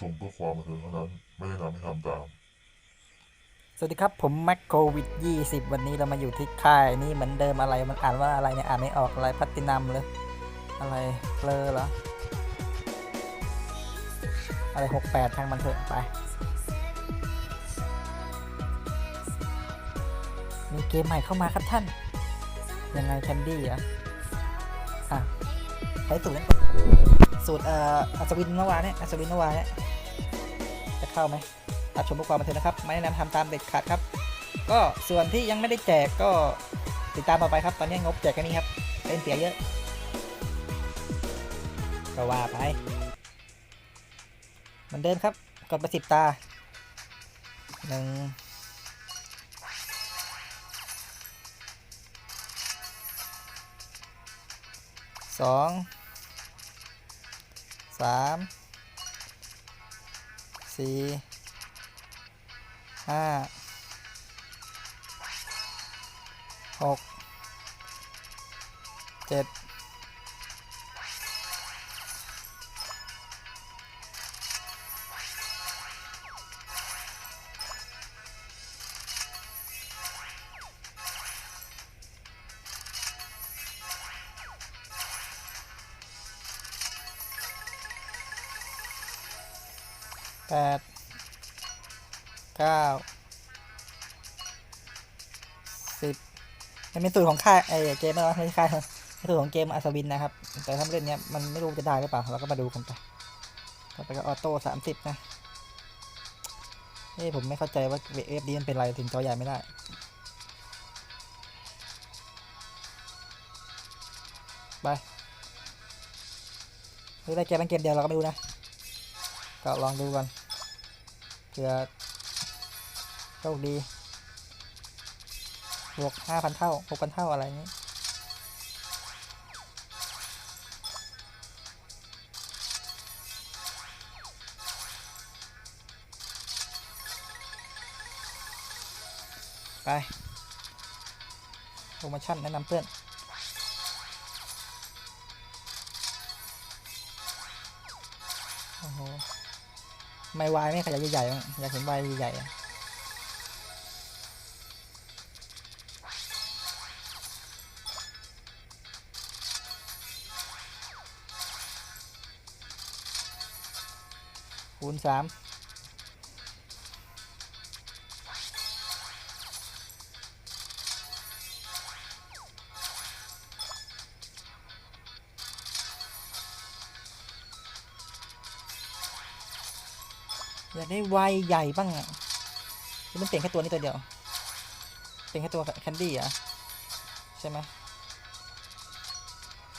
ชมเพื่อความบันเทิงเท่านั้น ไม่แนะนำให้ทำตาม สวัสดีครับผมแม็กโควิด20 วันนี้เรามาอยู่ที่ค่ายนี่เหมือนเดิมอะไรมันอ่านว่าอะไรเนี่ยอ่านไม่ออกอะไรพัตินัมเลยอะไรเลอเหรออะไร 68ทางมันเถอะไป มีเกมใหม่เข้ามาครับท่าน ยังไงแคนดี้อะอะใช้สูตรนั้นสูตรเอ่ออัศวินเมื่อวานเนี่ยอัศวินเมื่อวานเนี่ย จะเข้าไหมรับชมเพื่อความบันเทิงนะครับ ไม่แนะนำทำตามเด็ดขาดครับ ก็ส่วนที่ยังไม่ได้แจกก็ติดตามต่อไปครับ ตอนนี้งบแจกแค่นี้ครับเล่นเสียเยอะ ก็ว่าไปเหมือนเดิมครับ กดประสิบตาหนึ่งสองสาม สี่ห้าหกเจ็ด แปดเก้าสิบมันเป็นสูตรของค่ายไอ้เกมนะไม่ใช่ค่ายนะเป็นสูตรของเกมอัศวินนะครับ แต่ถ้าเล่นเนี้ยมันไม่รู้จะได้หรือเปล่าเราก็มาดูกันไปต่อไปก็ออโต้สามสิบนะเอ้ผมไม่เข้าใจว่าเอฟดีมันเป็นไรถึงจอใหญ่ไม่ได้ไปหรือได้เกมเป็นเกมเดียวเราก็ไม่รู้นะ ก็ลองดูกัน เผื่อโชคดีบวกห้าพันเท่าหกพันเท่าอะไรนี้ไปโปรโมชั่นแนะนำเพื่อนโอ้โห ไม่วายไม่ขยายใหญ่ๆอยากเห็นวายใหญ่ๆคูณสาม อยากได้ไวายใหญ่บ้างอะมันเปลี่ยนแค่ตัวนี้ตัวเดียว เปลี่ยนแค่ตัวแคนดี้อะใช่ไหม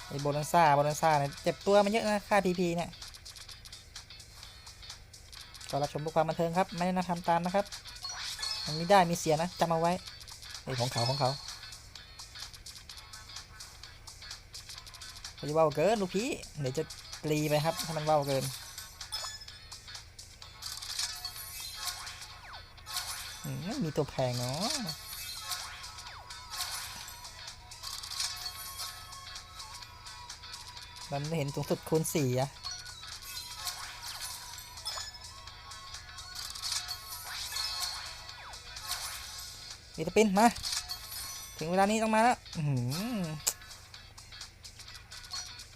ไอ้โบนันซ่าโบนันซ่าเนี่ยเจ็บตัวมันเยอะนะ ค่าพีพีเนี่ยก็รับชมเพื่อความบันเทิงครับ ไม่ได้นะทำตามนะครับ มันมีได้มีเสียนะจำเอาไว้ไอ้ของเขาของเขาเขาจะเว่าเกินลูกพี่เดี๋ยวจะปรีไปครับถ้ามันเว่าเกิน มมีตัวแพงเนาะมันไม่เห็นสูงสุดคูณสี่อะมีตะปินมา ถึงเวลานี้ต้องมาแล้วอื้อหือ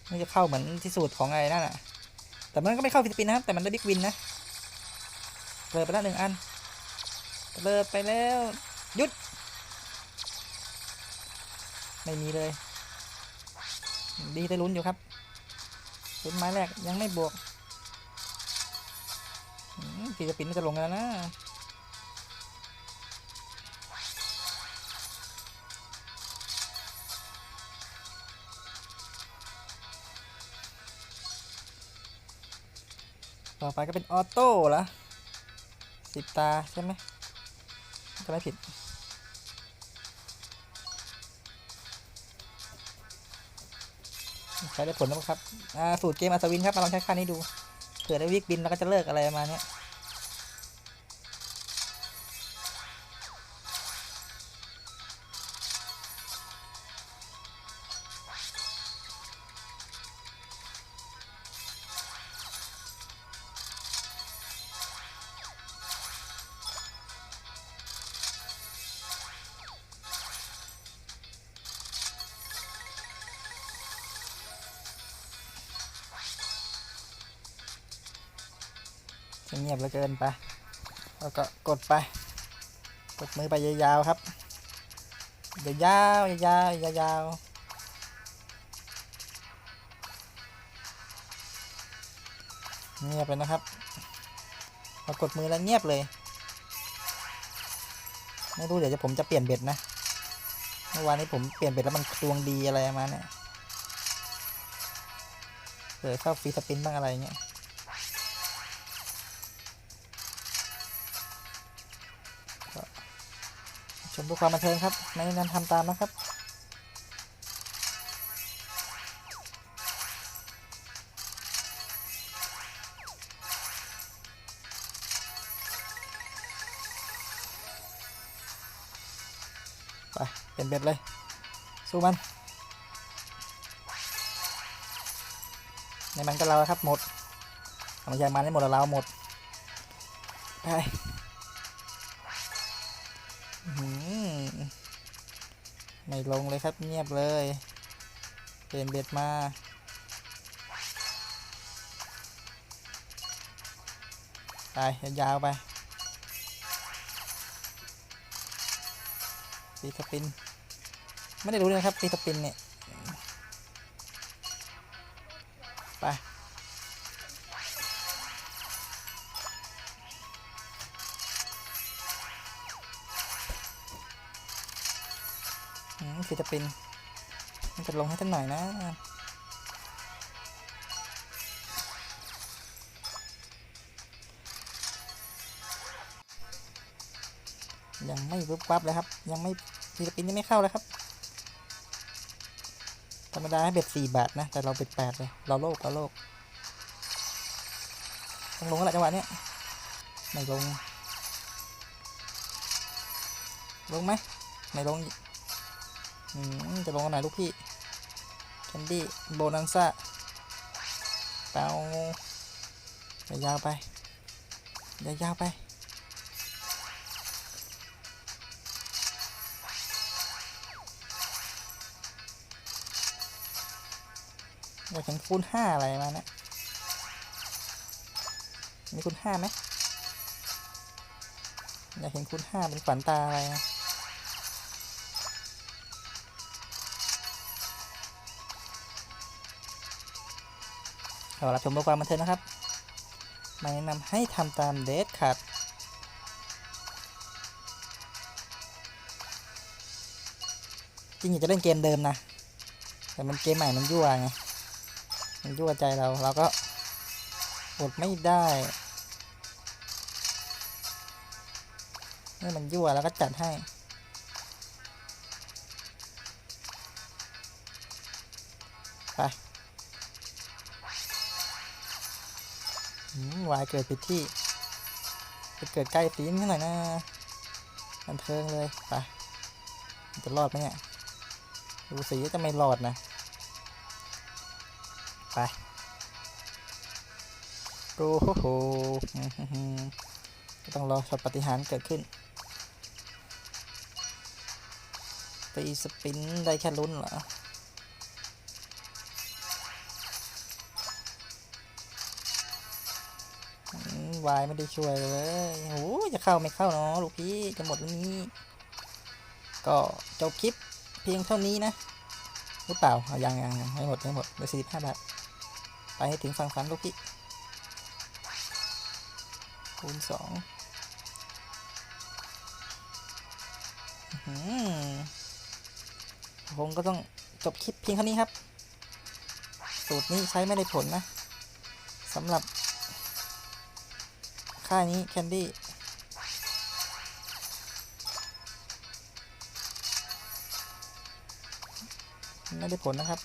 นี่จะเข้าเหมือนที่สูตรของไอ้นั่นแหะแต่มันก็ไม่เข้าฟิลิปปินส์นะครับ แต่มันได้บิ๊กวินนะเปิดไปแล้วหนึ่งอัน เปิดไปแล้วหยุด ไม่มีเลย ดีได้ลุ้นอยู่ครับลุ้นไม้แรกยังไม่บวกอืมฟิลิปปินส์มันจะลงแล้วนะต่อไปก็เป็นออโต้ละสิบตาใช่ไหม จะไม่ผิด ใช้ได้ผลแล้วครับอ่าสูตรเกมอัศวินครับ มาลองใช้ค่านี้ดู เผื่อได้วิกบินแล้วก็จะเลิกอะไรประมาณเนี้ เงียบเหลือเกินไปแล้วก็กดไป กดมือไปยาวๆครับยาวๆยาวๆยาวๆเงียบเลยนะครับพอกดมือแล้วเงียบเลย ไม่รู้เดี๋ยวจะผมจะเปลี่ยนเบ็ดนะเมื่อวานนี้ผมเปลี่ยนเบ็ดแล้วมันดวงดีอะไรมาเนี่ยเผื่อเข้าฟรีสปินบ้างอะไรเงี้ย ชมเพื่อความบันเทิงครับ ไม่แนะนำทำตามนะครับ ไป เป็นเบ็ดเลย สู้มัน ในมันก็เราครับหมดเอาไม่ใช่มันได้หมดเราหมด ไป ไม่ลงเลยครับเงียบเลยเปลี่ยนเบ็ดมา ไปยาวไปปีสปิน ไม่ได้รู้เลยนะครับปีสปินเนี่ย อืมฟิลปปินมันจะลงให้ท่านหน่อยนะยังไม่วุบวับเลยครับ ยังไม่ฟิลิปปินส์ยังไม่เข้าเลยครับ ธรรมดาให้เบ็ดสี่บาทนะ แต่เราเบ็ดแปดเลย เราโลกเราโลกต้องลงแล้วแหละจังหวะเนี้ยไม่ลง ลงไหมไม่ลง จะลงอันไหนลูกพี่แคนดี้โบนันซ่าเปล่ายาวไปยาวไปอยากเห็นคูณห้าอะไรมาเนี่ยมีคูณห้าไหมอยากเห็นคูณห้าเป็นขวัญตาอะไรนะ ขอรับชมเพื่อความบันเทิงนะครับม่แนะนำให้ทำตามเดทขาดจริงอยากจะเล่นเกมเดิมนะ แต่มันเกมใหม่มันยั่วไง มันยั่วใจเรา เราก็อดไม่ได้เมื่อมันยั่วแล้วก็จัดให้ไป วายเกิดผิดที่ไปเกิดใกล้ตีนหน่อยนะบันเทิงเลยไปจะรอดไหมเนี่ยดูสีจะไม่รอดนะ ไปโอ้โหอื้อหือก็ต้องรอช็อตปฏิหารเกิดขึ้นตีสปินได้แค่ลุ้นเหรอ วายไม่ได้ช่วยเลยโอ้จะเข้าไม่เข้าเนาะลูกพี่จะหมดแล้วนี้ ก็จบคลิปเพียงเท่านี้นะหรือเปล่าเอายังยังยังไม่หมดไม่หมดเหลือสี่สิบห้าบาทไปให้ถึงฝั่งฝันลูกพี่คูณสองผมก็ต้องจบคลิปเพียงเท่านี้ครับ สูตรนี้ใช้ไม่ได้ผลนะสำหรับ ค่ายนี้แคนดี้ไม่ได้ผลนะครับ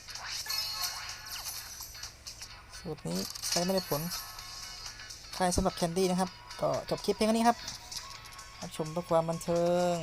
สูตรนี้ใช้ไม่ได้ผลค่ายสำหรับแคนดี้นะครับ ก็จบคลิปเพียงแค่นี้ครับรับชมเพื่อความบันเทิง